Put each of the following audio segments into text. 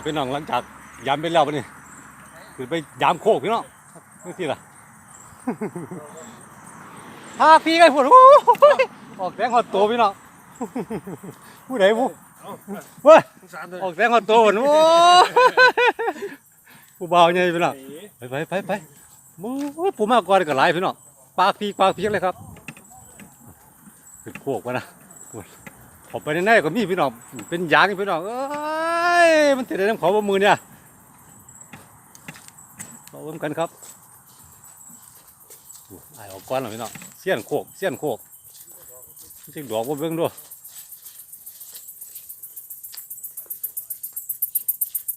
ครับพี่น้องหลังจากยามเป็นแล้วปะนี่คือไปยามโคกพี่น้องนี่ที่ล่ะพาพี่กันพุ่นโอ้ยออกแสงหอดตัวพี่น้องผู้ใดผู้เว้ยออกแสงหอดตัวพุ่นโอ้ผู้เบาวใหญ่พี่น้องไปไปไปไปโอ้ยผู้มากกว่าก็หลายพี่น้องปากพีกปากพีกเลยครับเป็นโคกวะนะเออกไปในในก็มีพี่น้องเป็นยางพี่น้องเอ้ ยมันติดในน้ำเขาบนมือเนี่ยเราเบิ่งกันครับอู้ไอ้ออกก้อนหรอพี่น้องเสี้ยนโคกเสี้ยนโคกจริงดอกว่าเบิ่งด้วย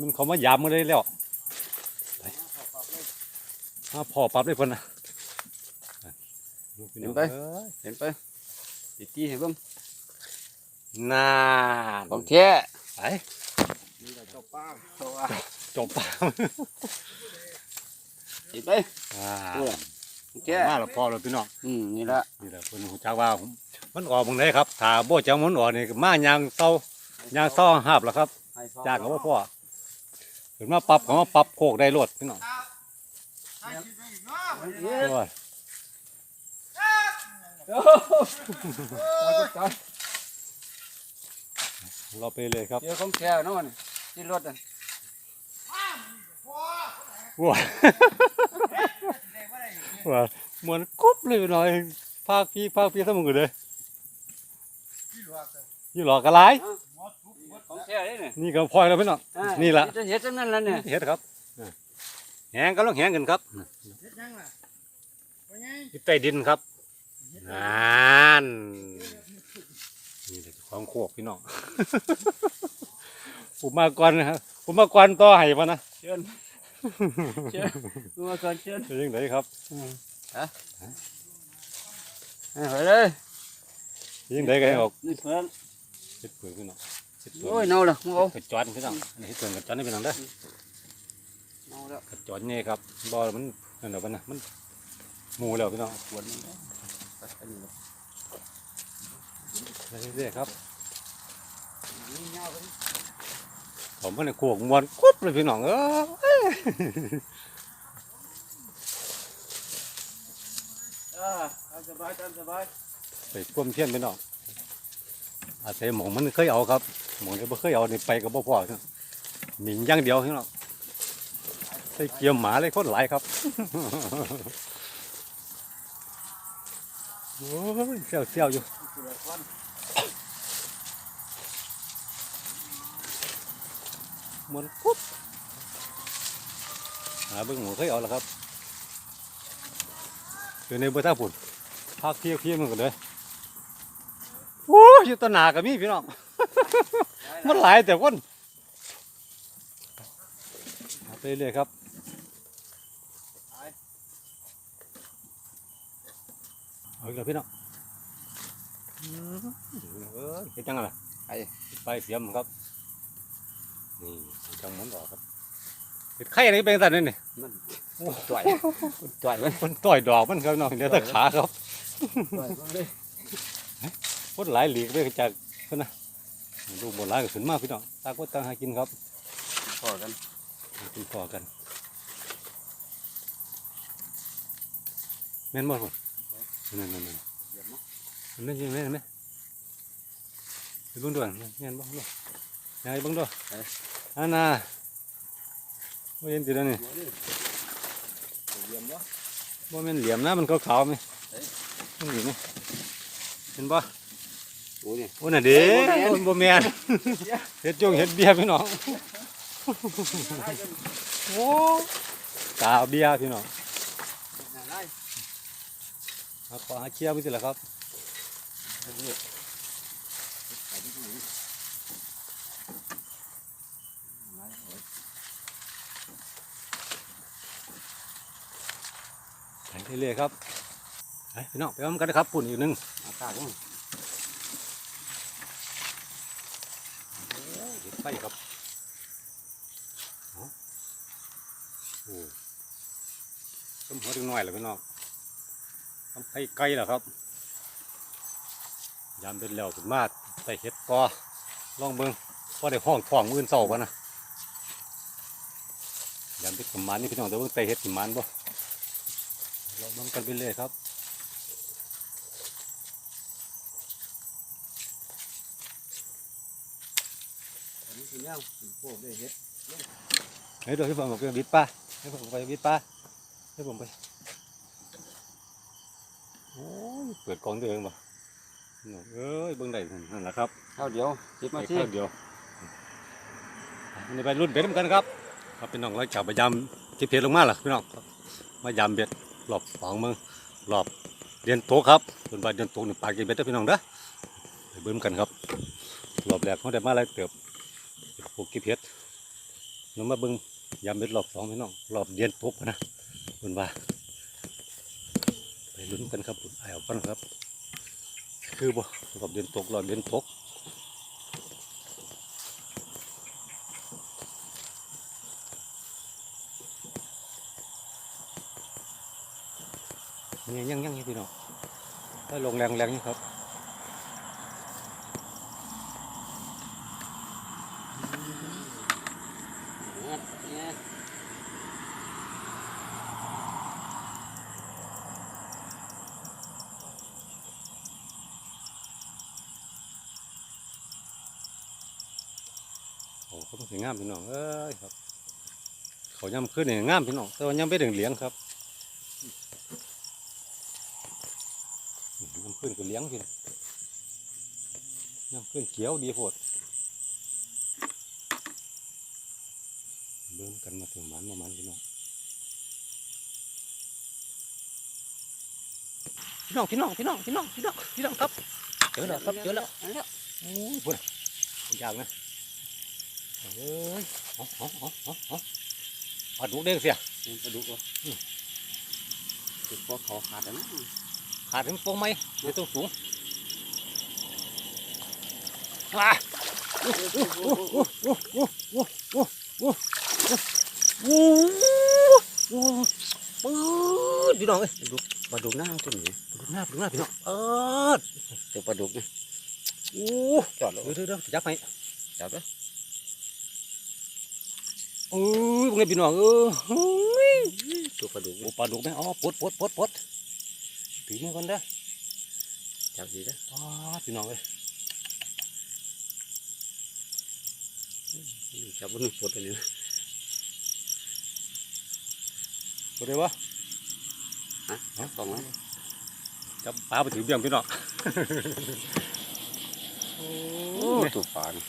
มันเขามายามมาเลยแล้วไปมาพอปรับเลยคนนะพี่น้องเห็นไปเอ้ยเห็นไปตีตีให้เบิ่งน่าของแท้ไป นี่แหละเจ้าป้าเพราะว่าจบปากเห็นไปอ่าตัวของแท้มาแล้วพอแล้วพี่น้องอืมนี่ละนี่แหละเพิ่นหูจักว่าผมมันออกบางไหนครับถ้าบ่จังมันออกนี่ก็มายางเศร้ายางเศร้าหาบแล้วครับจ้างก็บ่พอเพิ่นมาปรับเขามาปรับโคกได้รวดพี่น้องโอ้ยเราไปเลยครับเจอของแท้เนาะนี่ ที่รถอะว้าว้าเหมือนกุ๊บเลยพี่น้อยภาคพี่ภาคพี่ทั้งหมดเลยยี่หลอกกระไรของแท้เลยนี่นี่ก็พลอยแล้วพี่น้องอ่านี่ล่ะจะเห็ดจังนั้นล่ะเนี่ยเห็ดครับอ่าแหงกำลังแหงกันครับอยู่ใต้ดินครับนานนี่แหละของโคกพี่น้อง ผมมาก่อนนะครับผมมาก่อนต่อให้ปะนะเชิญเชิญดูมาก่อนเชิญเป็นยังไงครับเอาไปเลยเป็นยังไงกันออกนี่เพิ่นเห็ดเผือกพี่น้องเห็ดเผืโอ้อยกเน่าละมึงเอากระจอนพี่น้องอันนี้เห็ดเผือกกระจอนนี่พี่น้องเด้อเน่าแล้วกระจอนนี่ครับบ่อมันนั่นแหละปะนะมันหมูแล้วพี่น้องปวดมันแล้วไปอันนี้ละเรื่อยๆครับนี่เน่าไปดิ ผมมันโคกมวนกุ๊บเลยพี่น้องเออสบายสบายไปพ่มเทียนพี่น้องอาศัยหมองมันเคยเอาครับหมองที่บ่เคยเอานี่ไปกับบ่พอครับหมิงย่างเดียวพี่น้องใส่เกี่ยมหมาเลยคนหลายครับโอ้ยเซี่ยวเซี่ยวอยู่ สุรควันมวนกุ๊บหาเบิ่งหมูเคยเอาแล้วครับอยู่ในเบอร์ท่าปุ่นภาคเพียเพียมันกันเลยโอ้ยอยู่ต้นหนากับมีพี่น้อง มันหลายแต่คนเอาไปเรื่อยครับเอาอีกแล้วพี่น้องเอ้ยเฮ็ดจังอะไรไปไปเสียมครับนี่ จังหมุนออกครับเห็ดไข่อะไรเป็นสัตว์นี่นี่มันต่อยต่อยมันมันต่อยดอกมันครับน้องเดี๋ยวแตะขาครับต่อยมันเลยคนหลายหลีกไปจากคนนะดูโบราณก็ขึ้นมากพี่น้องตาก็ตั้งหากินครับพอกันกินพอกันแม่นบ่คนนั่นนั่นนั่นเดี๋ยวมั้งแม่นจริงแม่นไหมไปเบิ่งด้วยแม่นบ่บ่ยายเบิ่งด้วย อันน่ะบ่เห็นติดแล้วนี่เดี๋ยวนี่เดี๋ยวมั้งบ่แม่นเหลี่ยมนะมันขาวๆไหมเอ้ยมันอยู่ไหมเห็นบ่โอ้ยโอ้น่ะเด้บ่แม่นเฮ็ดจงเฮ็ดเบียร์พี่น้องโอ้กาเบียร์พี่น้องไล่เอาขอหาเชียร์ไปสิละครับไป เรื่อยๆครับไปพี่น้องไปเอากันนะครับปุ่นอีกนึงอากาศมันเห็ไฟครับโอ้ต้มหัวดึงหน่อยแหละพี่น้องต้มไก่ไก่แหละครับ ยามเป็นแล้วถึงมาใส่เห็ดกอลองเบิ่งพอได้ห้องท้องมื่นเศร้ากันนะยำเบ็ดกับมันนี่พี่น้องเดี๋ยวเบิ่งไตเฮ็ดกับมันบ่ เราเบิ่งกันไปเลยครับอันนี้คือแนวพวกได้เฮ็ดเฮ้ยเดี๋ยวให้ผมไปบิดปลาให้ผมไปบิดปลาให้ผมไปโอ้ยเปิดกล่องตัวเองบ่น้องเอ้ยเบิ่งได้นั่นแหละครับเท่าเดียวสิบมานาที่ทีเดียวอันนี้ไปรุ่นเบ็ดเหมือนกันครับครับพี่น้องเราจับไปยำที่เพจลงมาล่ะพี่น้องมายำเบ็ด รอบสองมืองรอบเดือนโตครับส่วนบาเดือนโตกนี่งปากินเบ็ดต้อพี่น้องเด้อไปเบิ่งกันครับรอบแรกเขาได้มาอะไรเติบพวกกิเพชรแล้วมาเบิ่งยำเบ็ดรอบสองพี่น้องรอบเดือนโตนะเพิ่นว่าไปลุ้นกันครับไอ้เอากันครับ คือบ่รอบเดือนโตรอบเดือนโต นี่ยังยังยังพี่น้องถ้าลงแรงแรงนี่ครับโอ้เขาต้องสีงามพี่น้องเอ้ยครับ เขาย่ำขึ้นเนี่ยงามพี่น้องแต่ว่าย่ำไปถึงเหลียงครับย่ำขึ้นก็เห ลียงพี่น้องย่ำขึ้นเขียวดีโพดเบิ่งกันมาถึงมันมามันพี่น้องพี่น้องพี่น้องพี่น้องพี่น้องพี่น้องพี่น้องครับเจอแล้วครับเจอแล้วอันแล้วโอ้ยพุ่นยากนะเอ้ยเอาเอาเอาเอาเอาปลาดุกเด้งเสียเป็นปลาดุกวะจุดพอเขาขาดแล้วนะ ขาดถึงโป่งไหมอยู่ตรงสูงว้าปื๊ดพี่น้องเอ้ยดูปลาดุกหน้าตัวนี้ปลาดุกหน้าปลาดุกหน้าพี่น้องเออเจอปลาดุกนี่โอ้จอดเลยเดี๋ยวเดี๋ยวจับไหมจับเด้อโอ้ยเป็นไงพี่น้องเออตัวปลาดุกปลาดุกไหมอ๋อปดปดปดปด ถือมาก่อนเด้อจับดีนะอ๋อพี่น้องเอ้ยจับบนปลดตัวนี้นะปลดได้ปะฮะจับกล่องไว้จับปลาไปถือเบี่ยงพี่น้องโอ้โอ้ยตัวปลานี่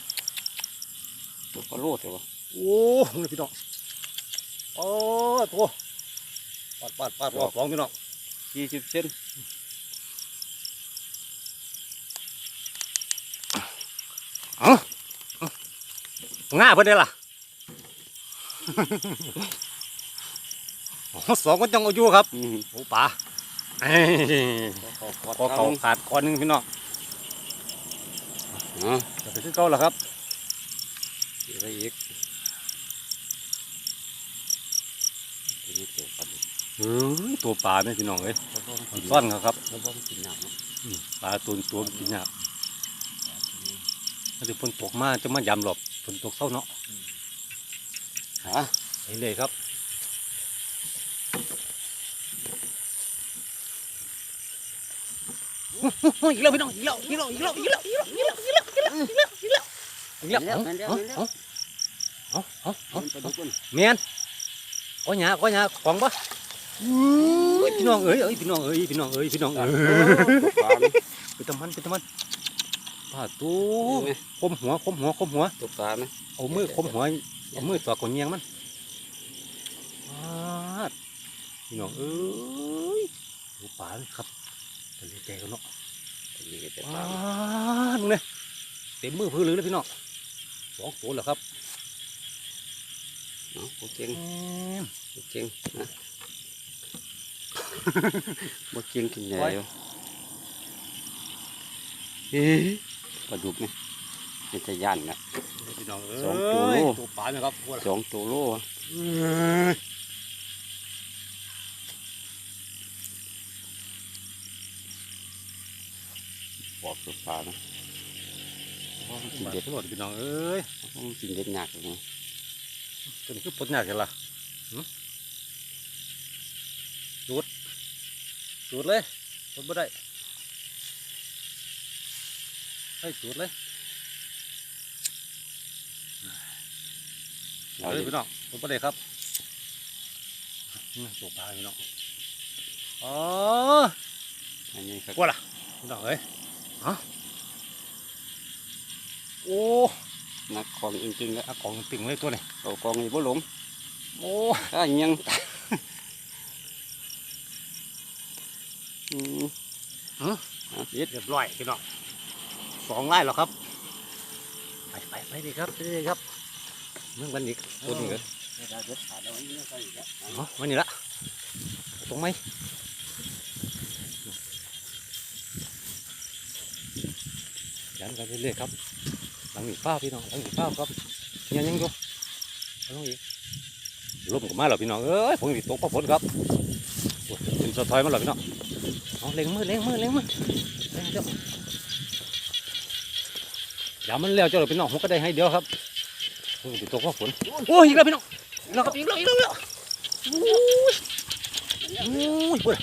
ตัวปลาโลดเลยวะโอ้ยพี่น้องโอ้ตัวปาดปาดปาดรอบสองพี่น้อง ยี่สิบเซนง่าเพิ่นได้ล่ะโอ้สองคนจังเอาอยู่ครับอืมโอ้ป่าเอ้ยพอพอเขาขาดคอหนึงพี่น้องอ๋อจะไปซื้อเก่าแล้วครับเดี๋ยวไปอีกตัวนี้ตัวปลาดุก เฮ้ยตัวปลาเนี่ยพี่น้องเอ้ยแล้วก็มันมันกินซ่อนเขาครับแล้วก็มันกินน้ำเนาะอืมปลาตัวตัวมันกินยากมันจะฝนตกมาจะมายำหลบฝนตกเศร้าเนาะฮะเห็นเลยครับอีกแล้วพี่น้องอีกแล้วอีกแล้วอีกแล้วอีกแล้วอีกแล้วอีกแล้วอีกแล้วอีกแล้วอีกแล้วอีกแล้วอีกแล้วเห็นแล้วเห็นแล้วเห็นแล้วเอาเอาเอามันปลาดุกมันเมียนก้อยหยาก้อยหยาของปะ พี่น้องเอ้ยเอ้ยพี่น้องเอ้ยพี่น้องเอ้ยพี่น้องเอ้ยปลานี่ไปตะมันไปตะมันป้าตู้เห็นไหมคมหัวคมหัวคมหัวตัวปลาไหมเอามือคมหัวเอามือตัวกดเงียงมันปาดพี่น้องเอ้ยดูป่าเลยครับทะเลใจกันเนาะตัวนี้ก็จะปปาลาดดูเนี่ยเต็มมือพื้นเลยพี่น้องสองตัวแล้วครับเนาะโอเคงแม่นโอเคงนะ บ่เก่งกินใหญ่อยู่เอ๊ะปลาดุกนี่เป็นตะย่านนะพี่น้องเอ้สองตัวโลยตัวป่าเนี่ยครับพวกสองตัวโลอะเอ้ยปอกตัวปลานะกินเด็ดทั้งหมดพี่น้องเอ้ยต้องกินเด็ดหนักเลยนะจนคือปดยากกันละ ดูด ดูดเลยดูดไม่ได้ให้ดูดเลยเอาเอาเลดิยพี่น้องดูดไม่ได้ครับนี่ตัวปลาพี่น้องอ๋ออันนี้ครับกว่าล่ะพี่น้องเอ้ยฮะโอ้นักของจริงๆแล้วอาของติ่งเลยตัวนี้เอากองนี่บ่หลงโอ้ถ้ายังอืม ฮะ เอาเย็ดเรียบร้อยพี่น้องสองไร่แล้วครับ ไปไปไปดีครับไปดีครับเมื่อวันอีกตัวนี้เลยเดี๋ยวเดี๋ยวขาดเอาไว้นี่ใส่อีกแล้วอ๋อวันนี้ละตรงไหมยันกันเรื่อยๆครับ หลังหนีฟ้าพี่น้องหลังหนีฟ้าครับเนี่ยยังอยู่หลังอีกลมกับมาแล้วพี่น้องเอ้ยผมติดตกพระฝนครับเป็นสะท้อยมาแล้วพี่น้องเอาเล็งมือเล็งมือเล็งมือ เล็งเจ้าอย่ามันแล้วเจ้าเดี๋ยวพี่น้องผมก็ได้ให้เดียวครับผมติดตกพระฝนโอ้ยอีกแล้วพี่น้องอีกแล้วครับอีกแล้วอีกแล้วอีกแล้วโอ้ยโอ้ยพูด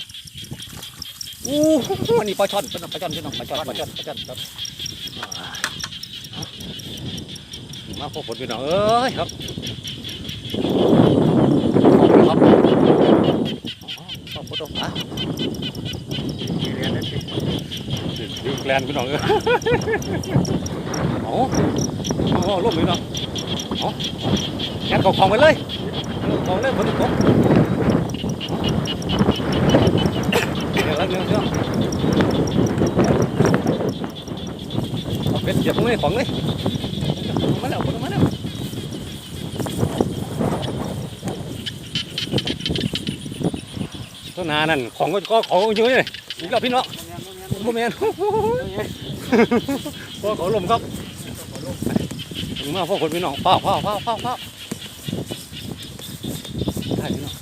โอ้โหอันนี้ปลาช่อนพี่น้องปลาช่อนพี่น้องปลาช่อนปลาช่อนปลาช่อนครับอ่ามาพบผลพี่น้องเอ้ยครับขอบคุณครับขอบคุณครับอะเรียนได้สิยูแกล นพี่น้องเอ้ยเอาเอาล่มพี่น้องเอาแกนของของไปเลยของเลยฝนตกเดี๋ยวแล้วเดี๋ยวเดี๋ยวเป็ดเหยียบตรงนี้ของเลยมาแล้วมาแล้วต้นนานั่นของก็ของเยอะเลยนี่ก็พี่น้อง โมเมนพ่อเขาลมครับถึงมาพ่อคนพี่น้องเฝ้าเฝ้าเฝ้าเฝ้าเฝ้าใช่พี่น้อง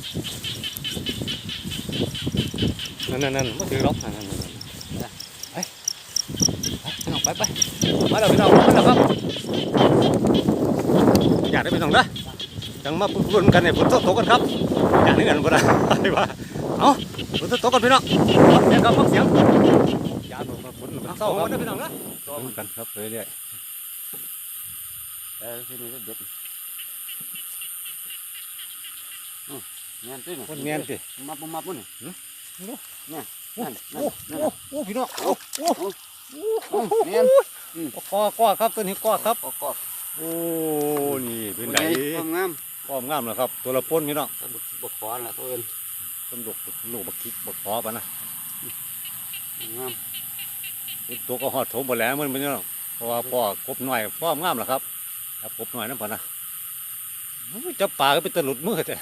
นั่นนั่นนั่นม่ถือหรอกนั่นนั่นนั่นไปไปพี่น้องไปไปมาแล้วพี่น้องมาแล้วครับอยากได้พี่น้องนะจังมาพูดกันเนี่ยฝนตกตกกันครับอย่ากได้กันบ่ได้ว่าเอ้าฝนตกตกกันพี่น้องเดี๋ยวครับฟังเสียง ศร้าครับพี่น้องนะต่อกันครับเรื่อยเออที่นี่ก็เด็ดอืมเมียนตื้นๆคนเมียนสิมาปุ่มมาปุ่นนี่โอ้นั่นโอ้นั่นโอ้โอ้พี่น้องโอ้โอ้โอ้เมียนก้อก้อครับตัวนี้ก้อครับก็ก็โอ้นี่เป็นตัวไงใหญ่ความงามก้อมงามแล้วครับ ตัวละป้นพี่น้องตัวบกขอนละตัวเอ็นต้นดกลูกบักคิกบักขอปะนะงาม ตัวก็หอดโถมหมดแล้วมันเป็นยังเพราะว่าพ่อกบหน่อยพ่องามแล้วครับครับกบหน่อยนั่นปะนะจะป่าก็เป็นตะหลุดมือแต่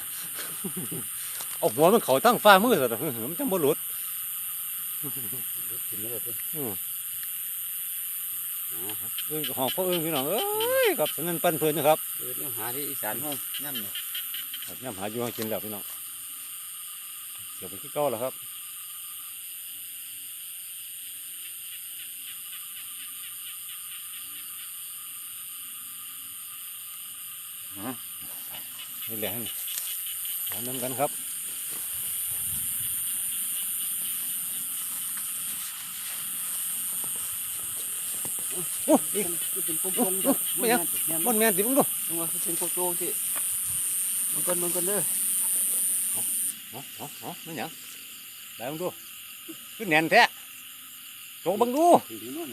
เอาหัวมันเขาตั้งฟ้ามือสิมันจะบ่หลุดกินไม่ได้ตัวอืมเอื้องห้องพ่อเอื้องพี่น้องเอ้ยครับสนั่นปั้นเพลินนะครับเออเนี่ยหาที่อีสานห้องย่ำเนี่ยครับย่ำหาอยู่ให้กินแล้วพี่น้องเสียบไปที่เก้าแล้วครับ นี่แหละนี่หาน้ำกันครับโอ้อีกเป็นปุ่มไม่ยังมันแมนติมึงดูตรงว่าเป็นโคโจที่มันกันมันกันเด้อเอาเอาเอาไม่หยังได้มึงดูขึ้นแน่นแท้โจกบังดูถึงนู่น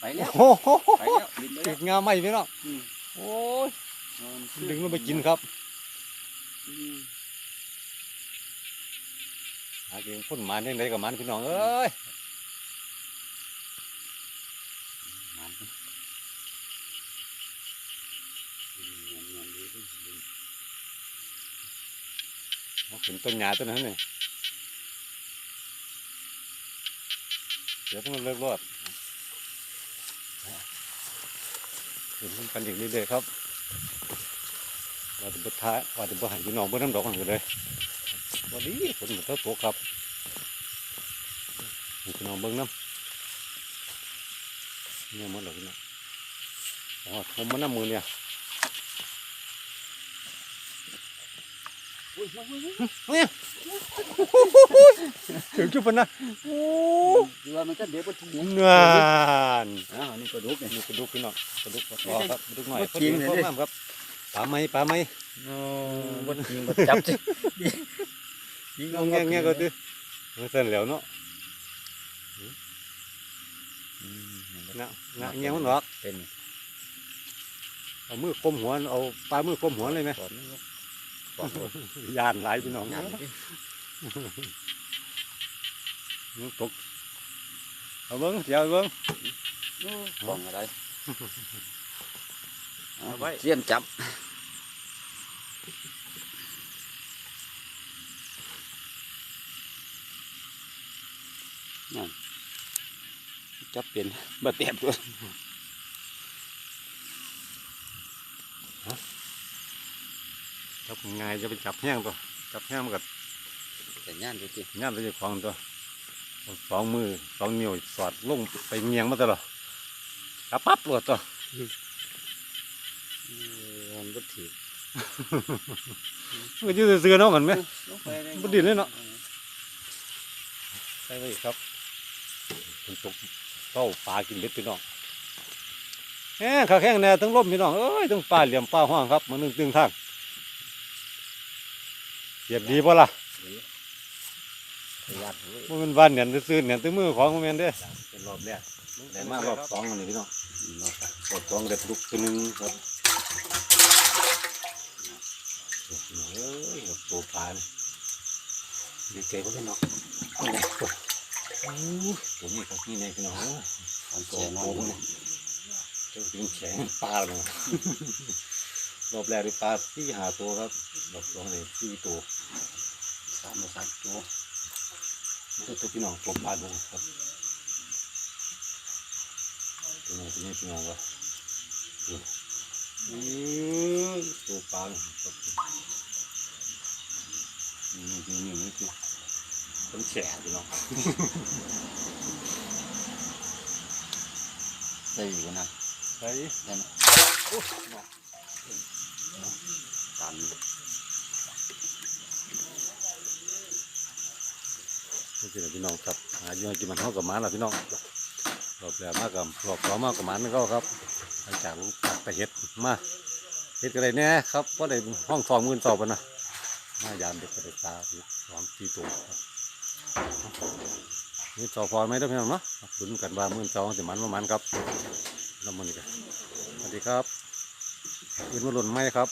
ไปแล้วโอ้โหไปแล้วบินไปติแล้วดงาไหมพี่น้องอืมโอ้ย ดึงลงไปกินครับอืมหากินพ่นหมันยังไงกับมันพี่น้องเอ้ยมันก็เงียบเงียบดีด้วยเอาขึ้นต้นหญ้าต้นนั้นนี่เดี๋ยวต้องเลิกรอดขึ้นกันอย่างนี้เลยครับ ว่าจะบดท้ายว่าจะบดหันพี่น้องบดน้ำดอกกันเลยวันนี้ฝนมันเท่าตัวครับนี่พี่น้องเบิ้งน้ำเนี่ยหมดเลยพี่น้องอ๋อทมมันน้ำมือเนี่ยอุ้ยอุ้ยอุ้ย ถึงจุดปนนะโอ้เรือมันก็เดี๋ยวมันทิ้งงานอ้าวนี่ปลาดุกเนี่ยนี่กระดูกพี่น้องกระดูกอ๋อครับกระดูกหน่อยบ่ทิ้งเลยดิพอดีครับปลาไหมปลาไหมโอ้บนทิ้งบนจับสิยิงงงแงแงก็ดื้อมันเส้นแล้วเนาะอืมนะนะแงมันหรอกเป็นเอามือคมหัวเอาปลามือคมหัวเลยไหม ก่อนนี่ก่อนยานหลายพี่น้องงานดิมันตกเอาเบิ้งเดี๋ยวเอาเบิ้งกล่องอะไรเอาไว้เสียนจับนั่นจับเป็นบะเตียบตัว จับง่ายจะไปจับแห้งตัวจับแห้งมันก็แต่ย่านดูสิงานไปจะคลองตัวเอาสองมือสองนิ้วสอดลงไปเงียงมาตลอดกระปั๊บหลดตัวเออมันบ่ถือมันก็อยืดเสือๆเนาะมันไหมลงไปเลยบ่ดิ้นเลยเนาะใช่ไหมครับคุณตกเต้าปลากินเล็ดพี่น้องแห้งขาแข้งแน่ทั้งลมพี่น้องเอ้ยทั้งปลาเหลี่ยมปลาห้างครับมันนึงตึงทาง เหยียบดีป่ะล่ะมันเป็นวันเนี่ยซื้อเนี่ยตึงมือของมันแม่นเด้เป็นรอบแรกแต่มารอบสองอันนี้พี่น้องรอบสองเด็ดลุกตัวหนึงครับเอ้ยตัวปลานดีใจพวกพี่น้องโอ้ตัวนี้ครับนี่เนี่ยพี่น้องมันโตเสียน้โตอยเนี่ยเจ้าถึงแข็งปลาเลย รอบแรกได้ปลาที่หาตัวครับรอบสองเลยสี่ตัวสามสามตัวตัวตัวพี่น้องตัวปลาดูครับตัวนี้ตัวนี้พี่น้องก็ดูอื้อตัวปลาครับนี่นี่นี่นี่คือต้นแฉะพี่น้องได้อยู่นะใส่ได้ไห มตันนี่คือพี่น้องครับหาอยู่ให้กินมันเท่ากับมาแล้วพี่น้องรอบแรกมากกับรอบสองมากกับมันก็ครับหลังจากลูกปักไปเห็ดมาเห็ดกันเลยเนี่ยครับเพราะได้ห้องทองมื่นสอบนะมายามเด็กก็ได้ตาอีกสองสี่ตัวครับมื่สอบพอไหมท่านพี่น้องเนาะดุนกันว่ามื่นสองจะมันประมาณครับแล้วมันนี่กันสวัสดีครับยืนมาหล่นไหมครับ